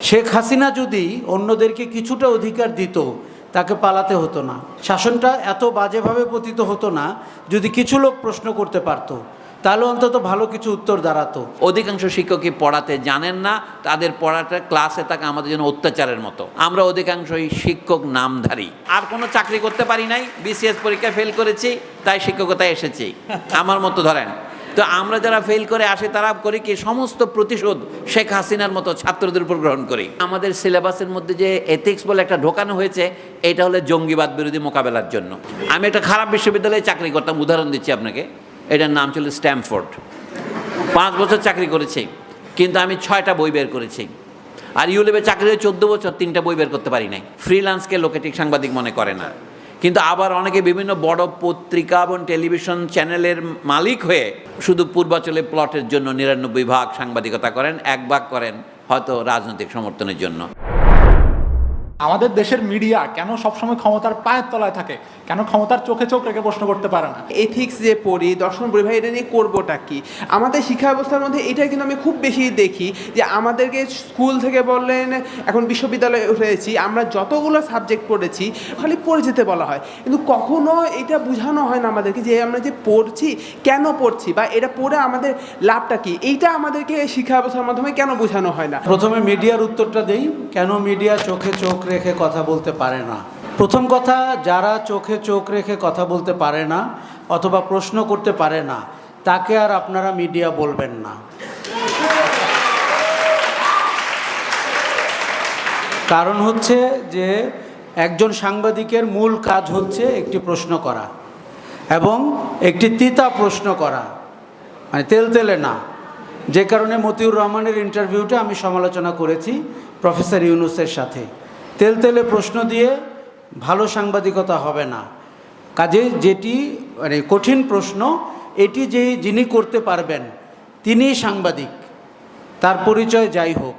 শেখ হাসিনা যদি অন্যদেরকে কিছুটা অধিকার দিত, তাকে পালাতে হতো না। শাসনটা এত বাজেভাবে পতিত হতো না, যদি কিছু লোক প্রশ্ন করতে পারতো, তাহলে অন্তত ভালো কিছু উত্তর দাঁড়াতো। অধিকাংশ শিক্ষকই পড়াতে জানেন না, তাদের পড়াটা ক্লাসে থাকা আমাদের জন্য অত্যাচারের মতো। আমরা অধিকাংশই শিক্ষক নামধারী। আর কোনো চাকরি করতে পারি নাই, বিসিএস পরীক্ষায় ফেল করেছি, তাই শিক্ষকতায় এসেছি। আমার মতো ধরেন। তো আমরা যারা ফেল করে আসি, তারা করি কি, সমস্ত প্রতিশোধ শেখ হাসিনার মতো ছাত্রদের উপর গ্রহণ করি। আমাদের সিলেবাসের মধ্যে যে এথিক্স বলে একটা ঢোকানো হয়েছে, এটা হলো জঙ্গিবাদ বিরোধী মোকাবেলার জন্য। আমি একটা খারাপ বিশ্ববিদ্যালয়ে চাকরি করতাম, উদাহরণ দিচ্ছি আপনাকে। এটার নাম ছিল স্ট্যামফোর্ড। পাঁচ বছর চাকরি করেছি, কিন্তু আমি ছয়টা বই বের করেছি। আর ইউলেবে চাকরি হয়ে চোদ্দ বছর তিনটা বই বের করতে পারি নাই। ফ্রিল্যান্সকে লোকে ঠিক সাংবাদিক মনে করে না। কিন্তু আবার অনেকে বিভিন্ন বড় পত্রিকা এবং টেলিভিশন চ্যানেলের মালিক হয়ে শুধু পূর্বাচলে প্লটের জন্য নিরানব্বই ভাগ সাংবাদিকতা করেন, এক ভাগ করেন হয়তো রাজনৈতিক সমর্থনের জন্য। আমাদের দেশের মিডিয়া কেন সবসময় ক্ষমতার পায়ের তলায় থাকে? কেন ক্ষমতার চোখে চোখ রেখে প্রশ্ন করতে পারে না? এথিক্স যে পড়ি দর্শন পড়ি ভাই এটা নিয়ে করবোটা কি? আমাদের শিক্ষা ব্যবস্থার মধ্যে এটা কিন্তু আমি খুব বেশি দেখি যে আমাদেরকে স্কুল থেকে বললেন এখন বিশ্ববিদ্যালয়ে উঠেছি আমরা যতগুলো সাবজেক্ট পড়েছি খালি পড়ে যেতে বলা হয়। কিন্তু কখনো এটা বোঝানো হয় না আমাদেরকে যে আমরা যে পড়ছি কেন পড়ছি বা এটা পড়ে আমাদের লাভটা কি? এইটা আমাদেরকে শিক্ষা ব্যবস্থার মাধ্যমে কেন বোঝানো হয় না? প্রথমে মিডিয়ার উত্তরটা দেই। কেন মিডিয়া চোখে চোখ রেখে কথা বলতে পারে না? প্রথম কথা, যারা চোখে চোখ রেখে কথা বলতে পারে না অথবা প্রশ্ন করতে পারে না, তাকে আর আপনারা মিডিয়া বলবেন না। কারণ হচ্ছে যে, একজন সাংবাদিকের মূল কাজ হচ্ছে একটি প্রশ্ন করা এবং একটি তিতা প্রশ্ন করা। মানে তেল তেলে না। যে কারণে মতিউর রহমানের ইন্টারভিউটা আমি সমালোচনা করেছি প্রফেসর ইউনুসের সাথে। তেল তেলে প্রশ্ন দিয়ে ভালো সাংবাদিকতা হবে না। কাজে যেটি মানে কঠিন প্রশ্ন, এটি যে যিনি করতে পারবেন তিনিই সাংবাদিক, তার পরিচয় যাই হোক।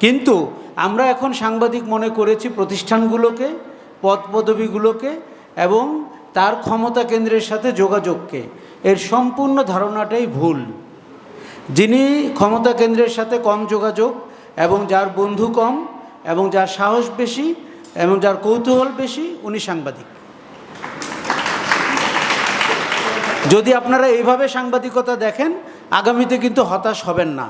কিন্তু আমরা এখন সাংবাদিক মনে করেছি প্রতিষ্ঠানগুলোকে পদ পদবীগুলোকে এবং তার ক্ষমতা কেন্দ্রের সাথে যোগাযোগকে। এর সম্পূর্ণ ধারণাটাই ভুল। যিনি ক্ষমতা কেন্দ্রের সাথে কম যোগাযোগ এবং যার বন্ধু কম এবং যার সাহস বেশি এবং যার কৌতূহল বেশি, উনি সাংবাদিক। যদি আপনারা এইভাবে সাংবাদিকতা দেখেন, আগামীতে কিন্তু হতাশ হবেন না।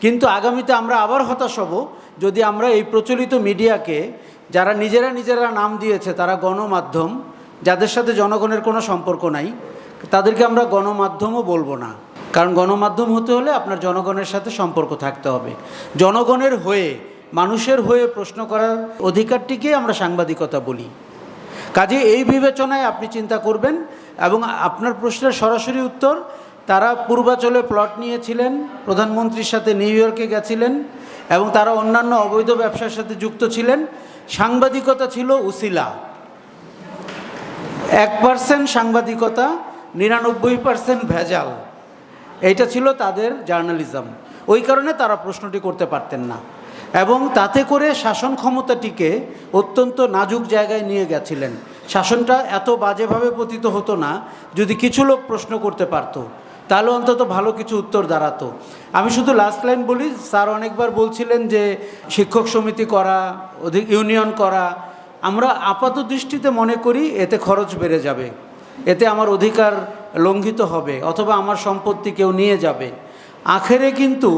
কিন্তু আগামীতে আমরা আবার হতাশ হব যদি আমরা এই প্রচলিত মিডিয়াকে, যারা নিজেরা নিজেরা নাম দিয়েছে, তারা গণমাধ্যম, যাদের সাথে জনগণের কোনো সম্পর্ক নাই, তাদেরকে আমরা গণমাধ্যমও বলব না। কারণ গণমাধ্যম হতে হলে আপনার জনগণের সাথে সম্পর্ক থাকতে হবে। জনগণের হয়ে, মানুষের হয়ে প্রশ্ন করার অধিকারটিকে আমরা সাংবাদিকতা বলি। কাজে এই বিবেচনায় আপনি চিন্তা করবেন এবং আপনার প্রশ্নের সরাসরি উত্তর, তারা পূর্বাচলে প্লট নিয়েছিলেন, প্রধানমন্ত্রীর সাথে নিউ ইয়র্কে গেছিলেন এবং তারা অন্যান্য অবৈধ ব্যবসার সাথে যুক্ত ছিলেন। সাংবাদিকতা ছিল উসিলা। এক পার্সেন্ট সাংবাদিকতা, নিরানব্বই পার্সেন্ট ভেজাল। এইটা ছিল তাদের জার্নালিজম। ওই কারণে তারা প্রশ্নটি করতে পারতেন না। এবং তাতে করে শাসন ক্ষমতাটিকে অত্যন্ত নাজুক জায়গায় নিয়ে গেছিলেন। শাসনটা এত বাজেভাবে পতিত হতো না, যদি কিছু লোক প্রশ্ন করতে পারতো, তাহলে অন্তত ভালো কিছু উত্তর দাঁড়াতো। আমি শুধু লাস্ট লাইন বলি, স্যার অনেকবার বলছিলেন যে শিক্ষক সমিতি করা অধিক ইউনিয়ন করা, আমরা আপাত দৃষ্টিতে মনে করি এতে খরচ বেড়ে যাবে। এতে আমার অধিকার লঙ্ঘিত হবে অথবা আমার সম্পত্তি কেউ নিয়ে যাবে। আখেরে কিন্তু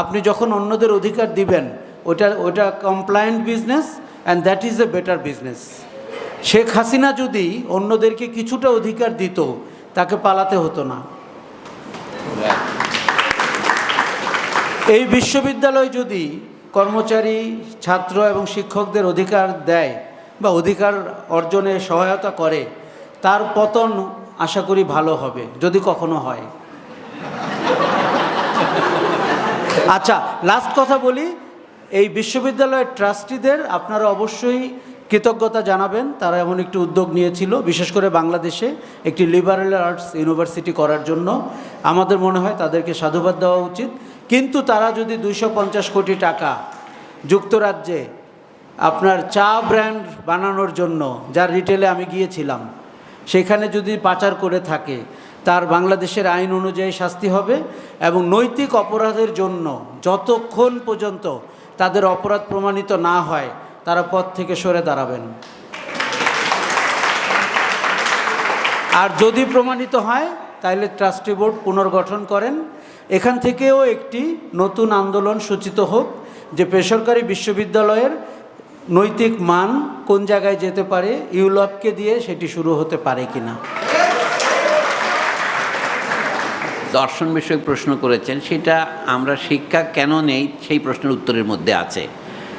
আপনি যখন অন্যদের অধিকার দিবেন, ওটা ওটা compliant business and that is a better business Sheikh Hasina যদি অন্যদেরকে কিছুটা অধিকার দিত, তাকে পালাতে হতো না। এই বিশ্ববিদ্যালয় যদি কর্মচারী, ছাত্র এবং শিক্ষকদের অধিকার দেয় বা অধিকার অর্জনে সহায়তা করে, তার পতন আশা করি ভালো হবে, যদি কখনো হয়। আচ্ছা লাস্ট কথা বলি, এই বিশ্ববিদ্যালয়ের ট্রাস্টিদের আপনারা অবশ্যই কৃতজ্ঞতা জানাবেন, তারা এমন একটি উদ্যোগ নিয়েছিল, বিশেষ করে বাংলাদেশে একটি লিবারেল আর্টস ইউনিভার্সিটি করার জন্য। আমাদের মনে হয় তাদেরকে সাধুবাদ দেওয়া উচিত। কিন্তু তারা যদি দুইশো পঞ্চাশ কোটি টাকা যুক্তরাজ্যে আপনার চা ব্র্যান্ড বানানোর জন্য, যার রিটেলে আমি গিয়েছিলাম সেখানে যদি পাচার করে থাকে, তার বাংলাদেশের আইন অনুযায়ী শাস্তি হবে এবং নৈতিক অপরাধের জন্য যতক্ষণ পর্যন্ত তাদের অপরাধ প্রমাণিত না হয়, তারা পথ থেকে সরে দাঁড়াবেন। আর যদি প্রমাণিত হয়, তাহলে ট্রাস্টি বোর্ড পুনর্গঠন করেন। এখান থেকেও একটি নতুন আন্দোলন সূচিত হোক, যে বেসরকারি বিশ্ববিদ্যালয়ের নৈতিক মান কোন জায়গায় যেতে পারে, ইউলপকে দিয়ে সেটি শুরু হতে পারে কিনা? দর্শন বিষয়ক প্রশ্ন করেছেন, সেটা আমরা শিক্ষা কেন নেই সেই প্রশ্নের উত্তরের মধ্যে আছে।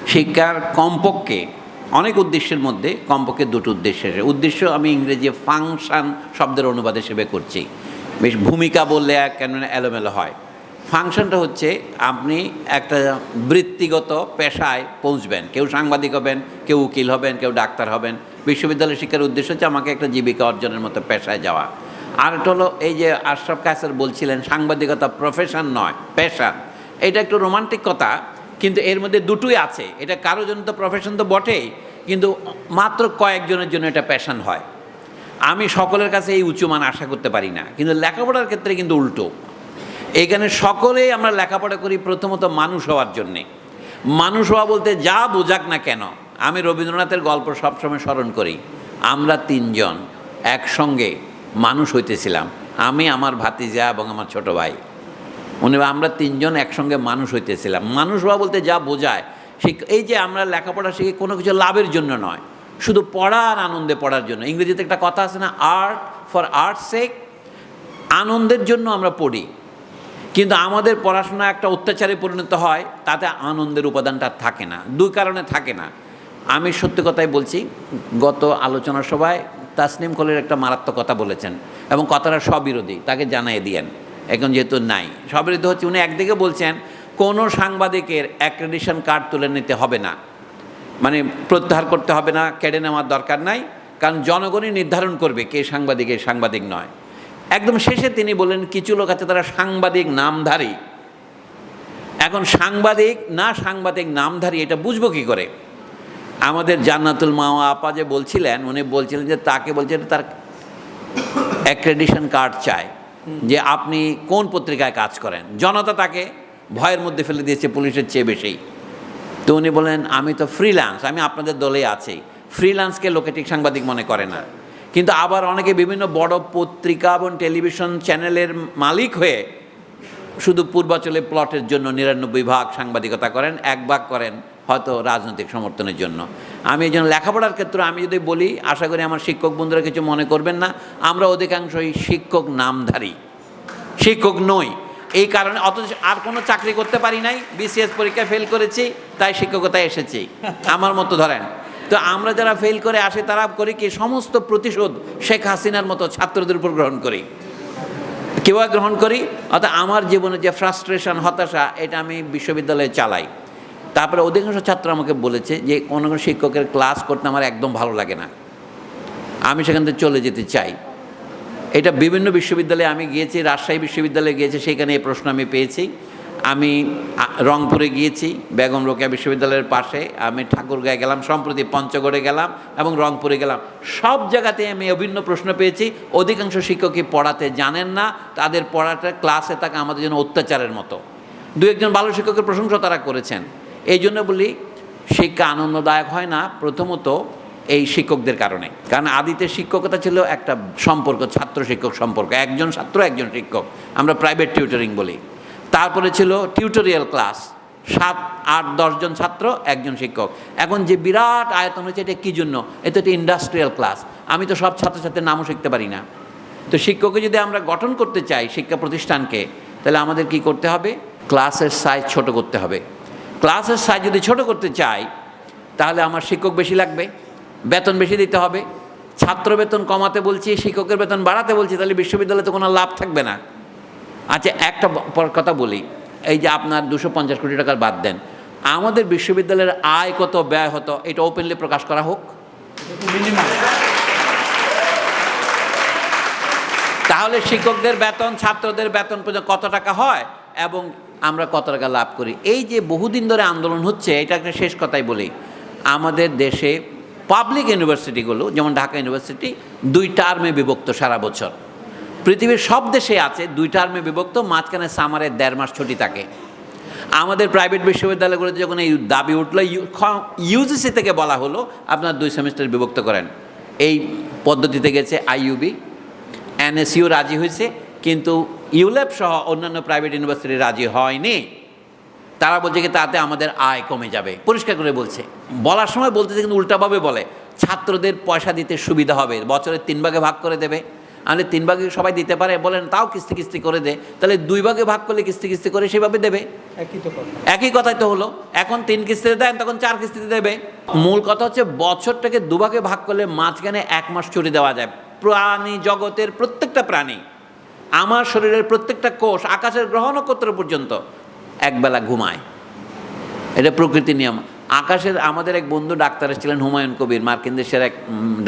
শিক্ষার কমপক্ষে, অনেক উদ্দেশ্যের মধ্যে কমপক্ষে দুটো উদ্দেশ্য আছে। উদ্দেশ্য আমি ইংরেজি ফাংশন শব্দের অনুবাদ হিসেবে করছি। বেশ ভূমিকা বললে কেন এলোমেলো হয়। ফাংশনটা হচ্ছে আপনি একটা বৃত্তিগত পেশায় পৌঁছবেন। কেউ সাংবাদিক হবেন, কেউ উকিল হবেন, কেউ ডাক্তার হবেন। বিশ্ববিদ্যালয় শিক্ষার উদ্দেশ্য হচ্ছে আমাকে একটা জীবিকা অর্জনের মতো পেশায় যাওয়া। আর একটা হলো এই যে আশরাফ কাসের বলছিলেন, সাংবাদিকতা প্রফেশন নয় পেশান এটা একটু রোমান্টিক কথা, কিন্তু এর মধ্যে দুটোই আছে। এটা কারোর জন্য তো প্রফেশন তো বটেই, কিন্তু মাত্র কয়েকজনের জন্য এটা প্যাশন হয়। আমি সকলের কাছে এই উঁচু মান আশা করতে পারি না, কিন্তু লেখাপড়ার ক্ষেত্রে কিন্তু উল্টো। এখানে সকলেই আমরা লেখাপড়া করি প্রথমত মানুষ হওয়ার জন্যে। মানুষ হওয়া বলতে যা বোঝাক না কেন, আমি রবীন্দ্রনাথের গল্প সবসময় স্মরণ করি, আমরা তিনজন একসঙ্গে মানুষ হইতেছিলাম, আমি, আমার ভাতিজা এবং আমার ছোট ভাই। উনি আমরা তিনজন একসঙ্গে মানুষ হইতেছিলাম। মানুষ হওয়া বলতে যা বোঝায় শিক- এই যে আমরা লেখাপড়া শিখে কোনো কিছু লাভের জন্য নয়, শুধু পড়ার আনন্দে পড়ার জন্য। ইংরেজিতে একটা কথা আছে না আর্ট ফর আর্ট সেক আনন্দের জন্য আমরা পড়ি। কিন্তু আমাদের পড়াশোনা একটা অত্যাচারে পরিণত হয়, তাতে আনন্দের উপাদানটা থাকে না। দুই কারণে থাকে না। আমি সত্যি কথাই বলছি, গত আলোচনা সভায় তাসনিম কলের একটা মারাত্মক কথা বলেছেন এবং কথাটা স্ববিরোধী, তাকে জানাই দিয়েন। এখন যেহেতু নাই, স্ববিরোধী হচ্ছে, উনি একদিকে বলছেন, কোনো সাংবাদিকের অ্যাক্রেডিশন কার্ড তুলে নিতে হবে না। মানে প্রত্যাহার করতে হবে না, কেড়ে নেওয়ার দরকার নাই, কারণ জনগণই নির্ধারণ করবে কে সাংবাদিক সাংবাদিক নয়। একদম শেষে তিনি বলেন, কিছু লোক আছে তারা সাংবাদিক নামধারী। এখন সাংবাদিক না সাংবাদিক নামধারী, এটা বুঝব কী করে? আমাদের জান্নাতুল মাওয়া আপা যে বলছিলেন, উনি বলছিলেন যে তাকে বলছে তার অ্যাক্রেডিশন কার্ড চায় যে আপনি কোন পত্রিকায় কাজ করেন। জনতা তাকে ভয়ের মধ্যে ফেলে দিয়েছে পুলিশের চেয়ে বেশি। তো উনি বলেন, আমি তো ফ্রিল্যান্স আমি আপনাদের দলে আছি। ফ্রিল্যান্সকে লোকে ঠিক সাংবাদিক মনে করে না। কিন্তু আবার অনেকে বিভিন্ন বড় পত্রিকা এবং টেলিভিশন চ্যানেলের মালিক হয়ে শুধু পূর্বাচলে প্লটের জন্য নিরানব্বই ভাগ সাংবাদিকতা করেন, এক ভাগ করেন হয়তো রাজনৈতিক সমর্থনের জন্য। আমি এই জন্য লেখাপড়ার ক্ষেত্রে আমি যদি বলি, আশা করি আমার শিক্ষক বন্ধুরা কিছু মনে করবেন না, আমরা অধিকাংশই শিক্ষক নামধারী, শিক্ষক নই। এই কারণে অথচ আর কোনো চাকরি করতে পারি নাই, বিসিএস পরীক্ষায় ফেল করেছি, তাই শিক্ষকতায় এসেছি। আমার মতো ধরেন। তো আমরা যারা ফেল করে আসি, তারা করি কি, সমস্ত প্রতিশোধ শেখ হাসিনার মতো ছাত্রদের উপর গ্রহণ করি। কেউ গ্রহণ করি? অর্থাৎ আমার জীবনে যে ফ্রাস্ট্রেশন হতাশা, এটা আমি বিশ্ববিদ্যালয়ে চালাই। তারপরে অধিকাংশ ছাত্র আমাকে বলেছে যে, কোনো কোনো শিক্ষকের ক্লাস করতে আমার একদম ভালো লাগে না। আমি সেখান থেকে চলে যেতে চাই। এটা বিভিন্ন বিশ্ববিদ্যালয়ে আমি গিয়েছি, রাজশাহী বিশ্ববিদ্যালয়ে গিয়েছি, সেখানে এই প্রশ্ন আমি পেয়েছি। আমি রংপুরে গিয়েছি, বেগম রোকেয়া বিশ্ববিদ্যালয়ের পাশে। আমি ঠাকুরগাঁয়ে গেলাম, সম্প্রতি পঞ্চগড়ে গেলাম এবং রংপুরে গেলাম। সব জায়গাতে আমি অভিন্ন প্রশ্ন পেয়েছি। অধিকাংশ শিক্ষকই পড়াতে জানেন না। তাদের পড়াটা ক্লাসে থাকা আমাদের জন্য অত্যাচারের মতো। দু একজন ভালো শিক্ষকের প্রশংসা তারা করেছেন। এই জন্য বলি, শিক্ষা আনন্দদায়ক হয় না, প্রথমত এই শিক্ষকদের কারণে। কারণ আদিতে শিক্ষকতা ছিল একটা সম্পর্ক, ছাত্র শিক্ষক সম্পর্ক। একজন ছাত্র, একজন শিক্ষক। আমরা প্রাইভেট টিউটরিং বলি। তারপরে ছিল টিউটোরিয়াল ক্লাস। সাত, আট দশজন ছাত্র, একজন শিক্ষক। এখন যে বিরাট আয়তন হয়েছে, এটা কী জন্য? এটা একটা ইন্ডাস্ট্রিয়াল ক্লাস আমি তো সব ছাত্রছাত্রীর নামও শিখতে পারি না। তো শিক্ষককে যদি আমরা গঠন করতে চাই শিক্ষা প্রতিষ্ঠানকে, তাহলে আমাদের কি করতে হবে? ক্লাসের সাইজ ছোট করতে হবে। ক্লাসের সাইজ যদি ছোট করতে চাই, তাহলে আমার শিক্ষক বেশি লাগবে, বেতন বেশি দিতে হবে। ছাত্র বেতন কমাতে বলছি, শিক্ষকের বেতন বাড়াতে বলছি, তাহলে বিশ্ববিদ্যালয়ে তো কোনো লাভ থাকবে না। আচ্ছা একটা পর কথা বলি। এই যে আপনার দুশো পঞ্চাশ কোটি টাকার বাদ দেন আমাদের বিশ্ববিদ্যালয়ের আয় কত ব্যয় হতো এটা ওপেনলি প্রকাশ করা হোক। তাহলে শিক্ষকদের বেতন ছাত্রদের বেতন পর্যন্ত কত টাকা হয় এবং আমরা কত টাকা লাভ করি? এই যে বহুদিন ধরে আন্দোলন হচ্ছে এটা একটা শেষ কথাই বলি। আমাদের দেশে পাবলিক ইউনিভার্সিটিগুলো যেমন ঢাকা ইউনিভার্সিটি দুই টার্মে বিভক্ত সারা বছর। পৃথিবীর সব দেশে আছে দুই টার্মে বিভক্ত, মাঝখানে সামারে দেড় মাস ছুটি থাকে। আমাদের প্রাইভেট বিশ্ববিদ্যালয়গুলোতে যখন এই দাবি উঠল ইউজিসি থেকে বলা হলো, আপনার দুই সেমিস্টার বিভক্ত করেন। এই পদ্ধতিতে গেছে আইইউবি এনএসইউ রাজি হয়েছে, কিন্তু ইউল্যাব সহ অন্যান্য প্রাইভেট ইউনিভার্সিটি রাজি হয়নি। তারা বলছে কি, তাতে আমাদের আয় কমে যাবে। পরিষ্কার করে বলছে। বলার সময় বলতেছে, কিন্তু উল্টাভাবে বলে। ছাত্রদের পয়সা দিতে সুবিধা হবে বছরের তিন ভাগে ভাগ করে দেবে। আমাদের তিন ভাগে সবাই দিতে পারে বলেন তাও কিস্তি কিস্তি করে দে। তাহলে দুই ভাগে ভাগ করলে কিস্তি কিস্তি করে সেভাবে দেবে? একই তো একই কথাই তো হলো। এখন তিন কিস্তিতে দেন তখন চার কিস্তিতে দেবে। মূল কথা হচ্ছে বছরটাকে দুভাগে ভাগ করলে মাঝখানে এক মাস ছুটি দেওয়া যায়। প্রাণী জগতের প্রত্যেকটা প্রাণী আমার শরীরের প্রত্যেকটা কোষ আকাশের গ্রহ নক্ষত্র পর্যন্ত একবেলা ঘুমায়। এটা প্রকৃতি নিয়ম। আকাশের আমাদের এক বন্ধু ডাক্তার এসেছিলেন হুমায়ুন কবির মার্কিন দেশের এক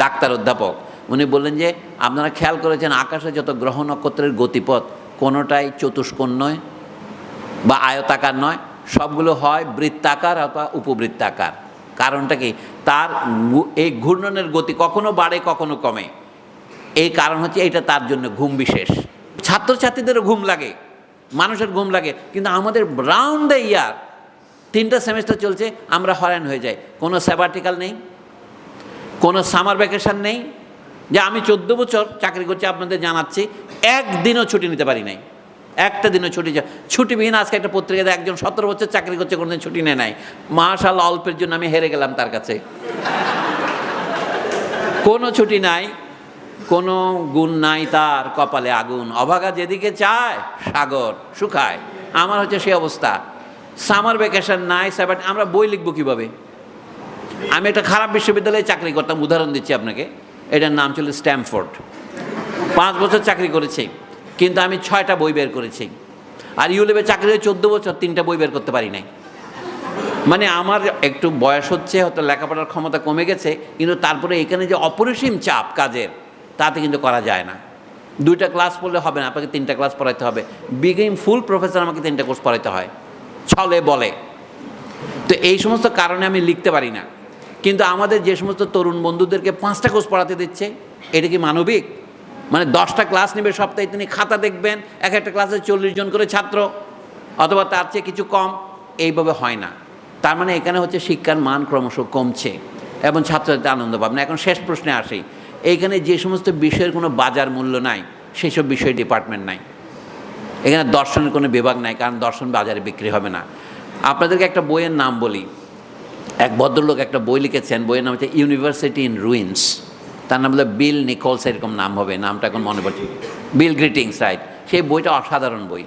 ডাক্তার অধ্যাপক। উনি বললেন যে, আপনারা খেয়াল করেছেন আকাশে যত গ্রহ নক্ষত্রের গতিপথ, কোনোটাই চতুষ্কোণ নয় বা আয়তাকার নয়, সবগুলো হয় বৃত্তাকার অথবা উপবৃত্তাকার। কারণটা কি? তার এই ঘূর্ণনের গতি কখনো বাড়ে, কখনো কমে। এই কারণ হচ্ছে এটা তার জন্য ঘুম বিশেষ। ছাত্রছাত্রীদেরও ঘুম লাগে, মানুষের ঘুম লাগে, কিন্তু আমাদের রাউন্ড দ্য ইয়ার তিনটা সেমিস্টার চলছে, আমরা হয়রান হয়ে যাই। কোনো স্যাবার্টিক্যাল নেই, কোনো সামার ভ্যাকেশন নেই যে আমি চোদ্দ বছর চাকরি করছি, আপনাদের জানাচ্ছি, একদিনও ছুটি নিতে পারি নাই। একটা দিনও ছুটি ছুটিবিহীন আজকে একটা পত্রিকাতে একজন সতেরো বছর চাকরি করছে, কোনোদিন ছুটি নেয় নাই। মাশাল অল্পের জন্য আমি হেরে গেলাম তার কাছে। কোনো ছুটি নাই, কোনো গুণ নাই তার কপালে আগুন। অভাগা যেদিকে চায়, সাগর শুকায়। আমার হচ্ছে সেই অবস্থা। সামার ভ্যাকেশন নাই সেবাট আমরা বই লিখব কীভাবে? আমি একটা খারাপ বিশ্ববিদ্যালয়ে চাকরি করতাম, উদাহরণ দিচ্ছি আপনাকে। এটার নাম ছিল স্ট্যামফোর্ড। পাঁচ বছর চাকরি করেছি, কিন্তু আমি ছয়টা বই বের করেছি। আর ইউলেবে চাকরি হয়ে চোদ্দ বছর তিনটা বই বের করতে পারি নাই। মানে আমার একটু বয়স হচ্ছে, হয়তো লেখাপড়ার ক্ষমতা কমে গেছে, কিন্তু তারপরে এখানে যে অপরিসীম চাপ কাজের, তাতে কিন্তু করা যায় না। দুইটা ক্লাস পড়লে হবে না, আপনাকে তিনটা ক্লাস পড়াইতে হবে। বিগেম ফুল প্রফেসর আমাকে তিনটা কোর্স পড়াইতে হয়। ছলে বলে। তো এই সমস্ত কারণে আমি লিখতে পারি না। কিন্তু আমাদের যে সমস্ত তরুণ বন্ধুদেরকে পাঁচটা কোর্স পড়াতে দিচ্ছে, এটা কি মানবিক? মানে দশটা ক্লাস নেবে সপ্তাহে, তিনি খাতা দেখবেন, এক একটা ক্লাসে চল্লিশ জন করে ছাত্র, অথবা তার চেয়ে কিছু কম, এইভাবে হয় না। তার মানে এখানে হচ্ছে শিক্ষার মান ক্রমশ কমছে, এবং ছাত্রছাত্রী আনন্দ পাবে না এখন শেষ প্রশ্নে আসি, এইখানে যে সমস্ত বিষয়ের কোনো বাজার মূল্য নাই সেই সব বিষয় ডিপার্টমেন্ট নাই। এখানে দর্শনের কোনো বিভাগ নাই, কারণ দর্শন বাজারে বিক্রি হবে না। আপনাদেরকে একটা বইয়ের নাম বলি। এক ভদ্রলোক একটা বই লিখেছেন, বইয়ের নাম হচ্ছে ইউনিভার্সিটি ইন রুইন্স তার নাম হলো বিল নিকলস এরকম নাম হবে, নামটা এখন মনে পড়ছে। বিল গ্রিটিংস রাইট সেই বইটা অসাধারণ বই।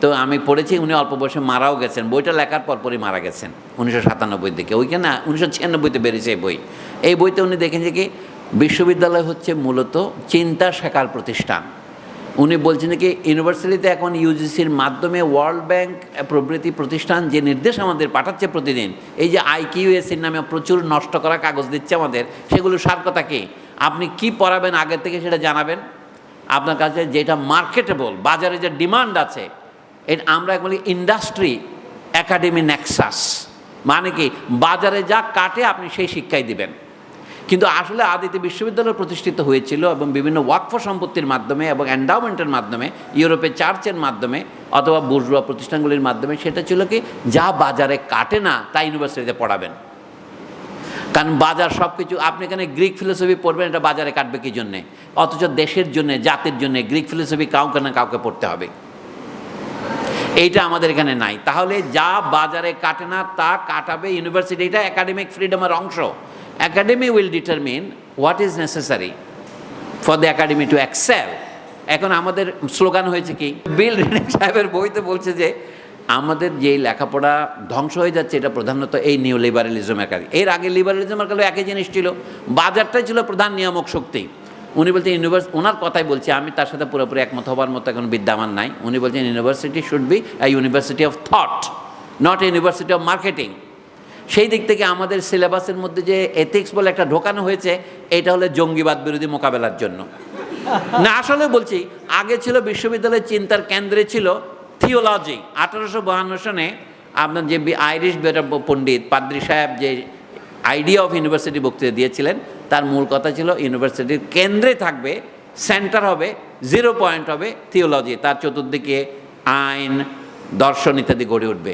তো আমি পড়েছি, উনি অল্প বয়সে মারাও গেছেন। বইটা লেখার পরপরই মারা গেছেন, উনিশশো সাতানব্বই দিকে। ওইখানে উনিশশো ছিয়ানব্বইতে বেরিয়েছে এই বই। এই বইতে উনি দেখেন যে কি, বিশ্ববিদ্যালয় হচ্ছে মূলত চিন্তা শেখার প্রতিষ্ঠান। উনি বলছেন কি, ইউনিভার্সিটিতে এখন ইউজিসির মাধ্যমে ওয়ার্ল্ড ব্যাংক প্রভৃতি প্রতিষ্ঠান যে নির্দেশ আমাদের পাঠাচ্ছে প্রতিদিন, এই যে আইকিউএসির নামে প্রচুর নষ্ট করা কাগজ দিচ্ছে আমাদের, সেগুলো সার কথা কি? আপনি কি পড়াবেন আগের থেকে সেটা জানাবেন? আপনার কাছে যেটা মার্কেটেবল বাজারে যে ডিমান্ড আছে এটা আমরা বলি ইন্ডাস্ট্রি একাডেমি নেক্সাস মানে কি, বাজারে যা কাটে আপনি সেই শিক্ষাই দিবেন। কিন্তু আসলে আদিতে বিশ্ববিদ্যালয় প্রতিষ্ঠিত হয়েছিল এবং বিভিন্ন ওয়াকফ সম্পত্তির মাধ্যমে এবং এন্ডাওমেন্টের মাধ্যমে ইউরোপের চার্চের মাধ্যমে অথবা বুর্জুয়া প্রতিষ্ঠানগুলির মাধ্যমে, সেটা ছিল কি, যা বাজারে কাটে না, তা ইউনিভার্সিটিতে পড়াবেন। কারণ বাজার সব কিছু আপনি এখানে গ্রিক ফিলোসফি পড়বেন, এটা বাজারে কাটবে কি জন্যে? অথচ দেশের জন্যে, জাতির জন্যে গ্রিক ফিলোসফি কাউকে না কাউকে পড়তে হবে। এইটা আমাদের এখানে নাই। তাহলে যা বাজারে কাটে না, তা কাটাবে ইউনিভার্সিটি এটা একাডেমিক ফ্রিডমের অংশ। Academy will determine what is necessary for the academy to excel এখন আমাদের স্লোগান হয়েছে কি? বিল রেডিং সাহেবের বইতে বলছে যে, আমাদের যেই লেখাপড়া ধ্বংস হয়ে যাচ্ছে, এটা প্রধানত এই নিউ লিবারালিজমের কারণে। এর আগে লিবারালিজমের কারণে একই জিনিস ছিল। বাজারটাই ছিল প্রধান নিয়ামক শক্তি। উনি বলছেন ইউনিভার্স ওনার কথাই বলছি, আমি তার সাথে পুরোপুরি একমত হবার মতো এখন বিদ্যমান নাই। উনি বলছেন university should be a university of thought not university of marketing সেই দিক থেকে আমাদের সিলেবাসের মধ্যে যে এথিক্স বলে একটা ঢোকানো হয়েছে, এটা হলো জঙ্গিবাদ বিরোধী মোকাবেলার জন্য। না আসলে বলছি, আগে ছিল বিশ্ববিদ্যালয়ের চিন্তার কেন্দ্রে ছিল থিওলজি আঠারোশো বাহান্ন সনে আপনার যে আইরিশ পণ্ডিত পাদ্রি সাহেব যে আইডিয়া অফ ইউনিভার্সিটি বক্তৃতা দিয়েছিলেন, তার মূল কথা ছিল ইউনিভার্সিটির কেন্দ্রে থাকবে সেন্টার হবে জিরো পয়েন্ট হবে থিওলজি তার চতুর্দিকে আইন, দর্শন ইত্যাদি গড়ে উঠবে।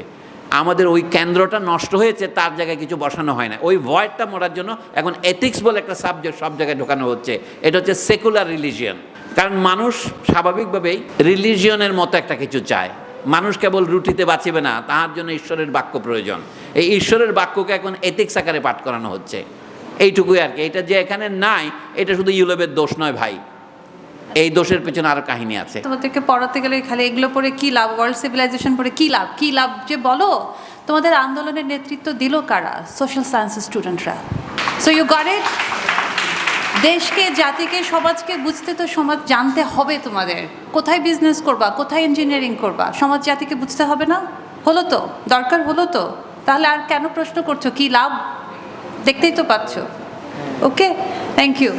আমাদের ওই কেন্দ্রটা নষ্ট হয়েছে, তার জায়গায় কিছু বসানো হয় না। ওই ভয়েডটা মরার জন্য এখন এথিক্স বলে একটা সাবজেক্ট সব জায়গায় ঢোকানো হচ্ছে। এটা হচ্ছে সেকুলার রিলিজিয়ন কারণ মানুষ স্বাভাবিকভাবেই রিলিজিয়নের মতো একটা কিছু চায়। মানুষ কেবল রুটিতে বাঁচিবে না, তাহার জন্য ঈশ্বরের বাক্য প্রয়োজন। এই ঈশ্বরের বাক্যকে এখন এথিক্স আকারে পাঠ করানো হচ্ছে। এইটুকুই আর কি। এটা যে এখানে নাই, এটা শুধু ইউলোবের দোষ নয় ভাই। এই দোষের পেছনে আরও কাহিনী আছে। তোমাদেরকে পড়াতে গেলে খালি এগুলো পড়ে কি লাভ? ওয়ার্ল্ড সিভিলাইজেশন পড়ে কি লাভ? কি লাভ? যে বলো, তোমাদের আন্দোলনের নেতৃত্ব দিল কারা? সোশ্যাল সায়েন্সের স্টুডেন্টরা সো ইউ গট ইট দেশকে, জাতিকে, সমাজকে বুঝতে তো সমাজ জানতে হবে তোমাদের। কোথায় বিজনেস করবা? কোথায় ইঞ্জিনিয়ারিং করবা? সমাজ জাতিকে বুঝতে হবে না? হলো তো? দরকার হলো তো? তাহলে আর কেন প্রশ্ন করছ? কি লাভ? দেখতেই তো পাচ্ছ। Okay thank you